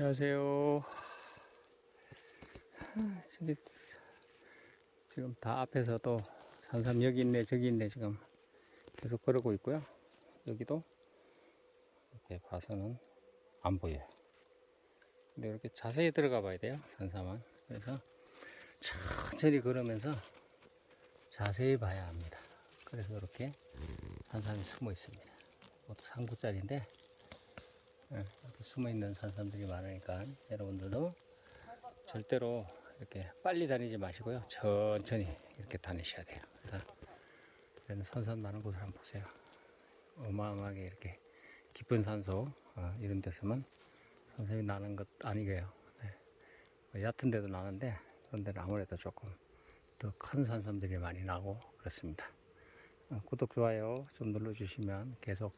안녕하세요. 지금 다 앞에서도 산삼 여기 있네 저기 있네 지금 계속 그러고 있고요. 여기도 이렇게 봐서는 안 보여요. 근데 이렇게 자세히 들어가 봐야 돼요. 산삼은. 그래서 천천히 걸으면서 자세히 봐야 합니다. 그래서 이렇게 산삼이 숨어 있습니다. 이것도 상구짜리인데 예, 이렇게 숨어 있는 산삼들이 많으니까 여러분들도 절대로 이렇게 빨리 다니지 마시고요. 천천히 이렇게 다니셔야 돼요. 그래서 이런 산삼 많은 곳을 한번 보세요. 어마어마하게 이렇게 깊은 산소 어, 이런 데서만 산삼이 나는 것 아니고요. 네. 뭐 얕은 데도 나는데 그런 데는 아무래도 조금 더 큰 산삼들이 많이 나고 그렇습니다. 어, 구독 좋아요 좀 눌러주시면 계속